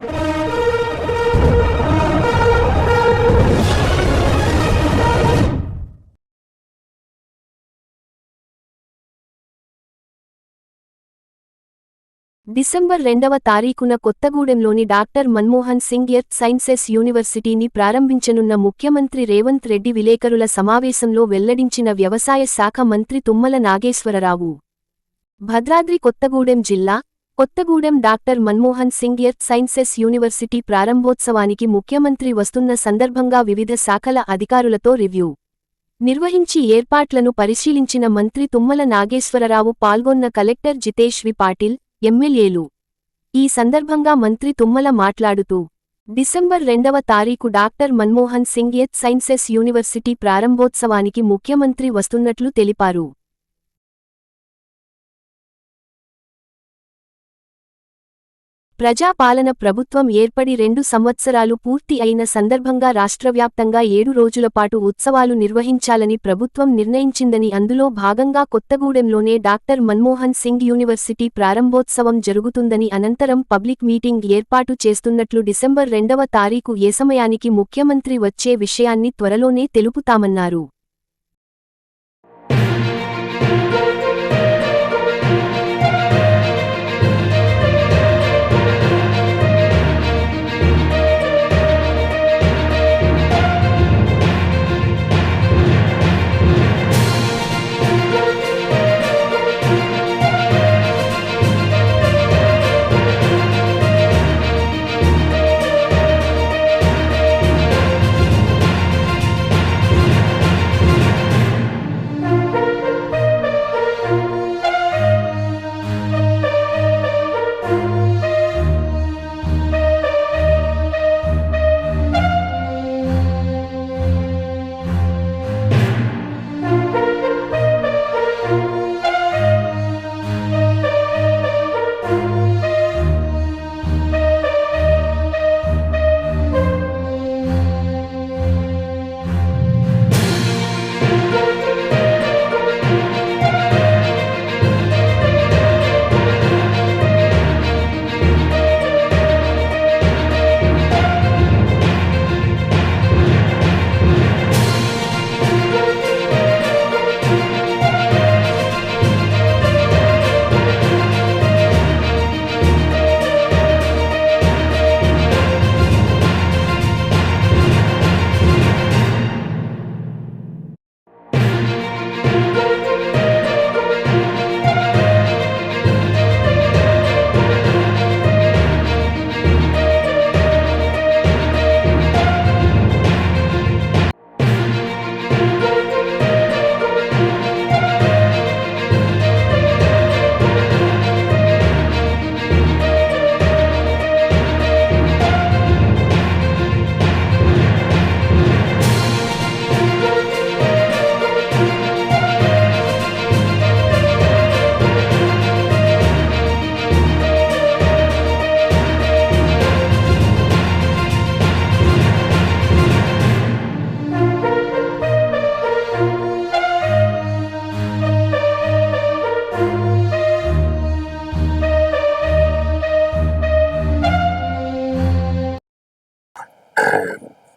December రెండవ తారీఖున కొత్తగూడెంలోని doctor Manmohan Singh earth sciences యూనివర్సిటీని ప్రారంభించనున్న ముఖ్యమంత్రి రేవంత్ రెడ్డి విలేకరుల సమావేశంలో వెల్లడించిన వ్యవసాయ శాఖ మంత్రి తుమ్మల నాగేశ్వరరావు. భద్రాద్రి కొత్తగూడెం జిల్లా Kothagudem doctor Manmohan Singh earth sciences university ప్రారంభోత్సవానికి ముఖ్యమంత్రి వస్తున్న సందర్భంగా వివిధ శాఖల అధికారులతో రివ్యూ. నిర్వహించి ఏర్పాట్లను పరిశీలించిన మంత్రి తుమ్మల నాగేశ్వరరావు పాల్గొన్న కలెక్టర్ జితేష్ వి. పాటిల్ ఎమ్మెల్యేలు. ఈ సందర్భంగా మంత్రి తుమ్మల మాట్లాడుతూ డిసెంబర్ రెండవ తారీఖు డాక్టర్ మన్మోహన్ సింగ్ ఎత్ సైన్సెస్ యూనివర్సిటీ ప్రారంభోత్సవానికి ముఖ్యమంత్రి వస్తున్నట్లు తెలిపారు. ప్రజాపాలన ప్రభుత్వం ఏర్పడి రెండు సంవత్సరాలు పూర్తి అయిన సందర్భంగా రాష్ట్రవ్యాప్తంగా ఏడు రోజులపాటు ఉత్సవాలు నిర్వహించాలని ప్రభుత్వం నిర్ణయించిందని అందులో భాగంగా కొత్తగూడెంలోనే డాక్టర్ మన్మోహన్ సింగ్ యూనివర్సిటీ ప్రారంభోత్సవం జరుగుతుందని అనంతరం పబ్లిక్ మీటింగ్ ఏర్పాటు చేస్తున్నట్లు డిసెంబర్ రెండవ తారీఖు ఏ సమయానికి ముఖ్యమంత్రి వచ్చే విషయాన్ని త్వరలోనే తెలుపుతామన్నారు.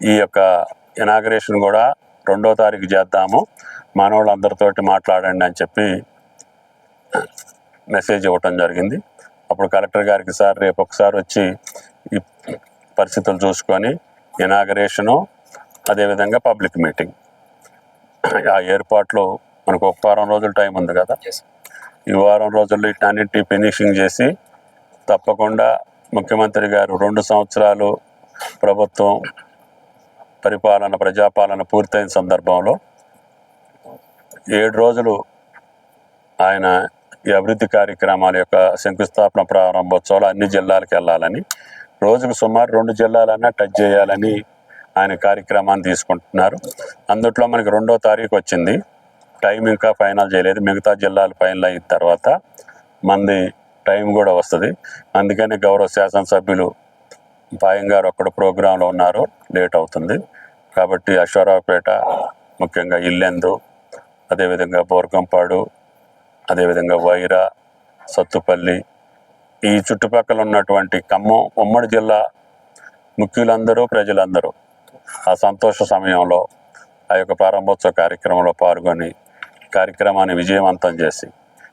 ఈ యొక్క ఇనాగరేషన్ కూడా రెండో తారీఖు చేద్దాము. మనోళ్ళందరితోటి మాట్లాడండి అని చెప్పి మెసేజ్ ఇవ్వటం జరిగింది. అప్పుడు కలెక్టర్ గారికి సార్ రేపు ఒకసారి వచ్చి ఈ పరిస్థితులు చూసుకొని ఇనాగరేషను అదేవిధంగా పబ్లిక్ మీటింగ్ ఆ ఏర్పాట్లు మనకు ఒక వారం రోజులు టైం ఉంది కదా. ఈ వారం రోజుల్లో ఇటన్నింటి ఫినిషింగ్ చేసి తప్పకుండా ముఖ్యమంత్రి గారు రెండు సంవత్సరాలు ప్రభుత్వం పరిపాలన ప్రజాపాలన పూర్తయిన సందర్భంలో ఏడు రోజులు ఆయన ఈ అభివృద్ధి కార్యక్రమాల యొక్క శంకుస్థాపన ప్రారంభోత్సవాలు అన్ని జిల్లాలకు వెళ్ళాలని రోజుకు సుమారు రెండు జిల్లాలన్నా టచ్ చేయాలని ఆయన కార్యక్రమాన్ని తీసుకుంటున్నారు. అందుట్లో మనకి రెండో తారీఖు వచ్చింది. టైం ఇంకా ఫైనల్ చేయలేదు. మిగతా జిల్లాలు ఫైనల్ అయిన తర్వాత మంది టైం కూడా వస్తుంది. అందుకని గౌరవ శాసనసభ్యులు పాయం గారు అక్కడ ప్రోగ్రాంలో ఉన్నారు. లేట్ అవుతుంది. కాబట్టి అశ్వరావుపేట ముఖ్యంగా ఇల్లెందు అదేవిధంగా బోర్గంపాడు అదేవిధంగా వైరా సత్తుపల్లి ఈ చుట్టుపక్కల ఉన్నటువంటి ఖమ్మం ఉమ్మడి జిల్లా ముఖ్యులందరూ ప్రజలందరూ ఆ సంతోష సమయంలో ఆ యొక్క ప్రారంభోత్సవ కార్యక్రమంలో పాల్గొని కార్యక్రమాన్ని విజయవంతం చేసి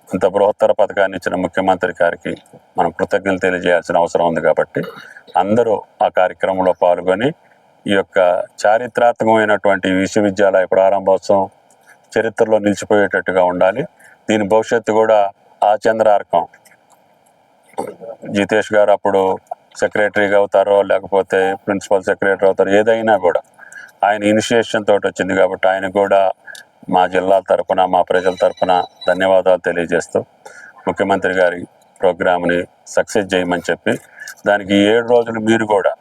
ఇంత బృహత్తర పథకాన్ని ఇచ్చిన ముఖ్యమంత్రి గారికి మనం కృతజ్ఞతలు తెలియజేయాల్సిన అవసరం ఉంది కాబట్టి అందరూ ఆ కార్యక్రమంలో పాల్గొని ఈ యొక్క చారిత్రాత్మకమైనటువంటి విశ్వవిద్యాలయ ప్రారంభోత్సవం చరిత్రలో నిలిచిపోయేటట్టుగా ఉండాలి. దీని భవిష్యత్తు కూడా ఆ చంద్రార్కం. జితేష్ గారు అప్పుడు సెక్రటరీగా అవుతారో లేకపోతే ప్రిన్సిపల్ సెక్రటరీ అవుతారో ఏదైనా కూడా ఆయన ఇనిషియేషన్ తోటి వచ్చింది కాబట్టి ఆయన కూడా మా జిల్లా తరఫున మా ప్రజల తరఫున ధన్యవాదాలు తెలియజేస్తూ ముఖ్యమంత్రి గారి ప్రోగ్రామ్ని సక్సెస్ చేయమని చెప్పి దానికి ఏడు రోజులు మీరు కూడా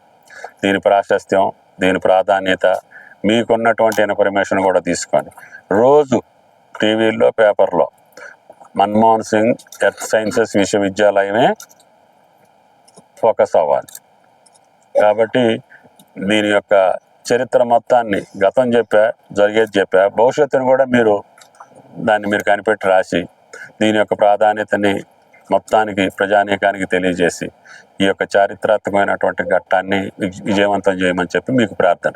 దీని ప్రాశస్త్యం దీని ప్రాధాన్యత మీకున్నటువంటి ఇన్ఫర్మేషన్ కూడా తీసుకోండి. రోజు టీవీల్లో పేపర్లో మన్మోహన్ సింగ్ ఎర్త్ సైన్సెస్ విశ్వవిద్యాలయమే ఫోకస్ అవ్వాలి. కాబట్టి దీని యొక్క చరిత్ర మొత్తాన్ని గతం చెప్పా జరిగేది చెప్పా భవిష్యత్తును కూడా మీరు దాన్ని మీరు కనిపెట్టి రాసి దీని యొక్క ప్రాధాన్యతని మొత్తానికి ప్రజానీకానికి తెలియజేసి ఈ యొక్క చారిత్రాత్మకమైనటువంటి ఘట్టాన్ని విజయవంతం చేయమని చెప్పి మీకు ప్రార్థన.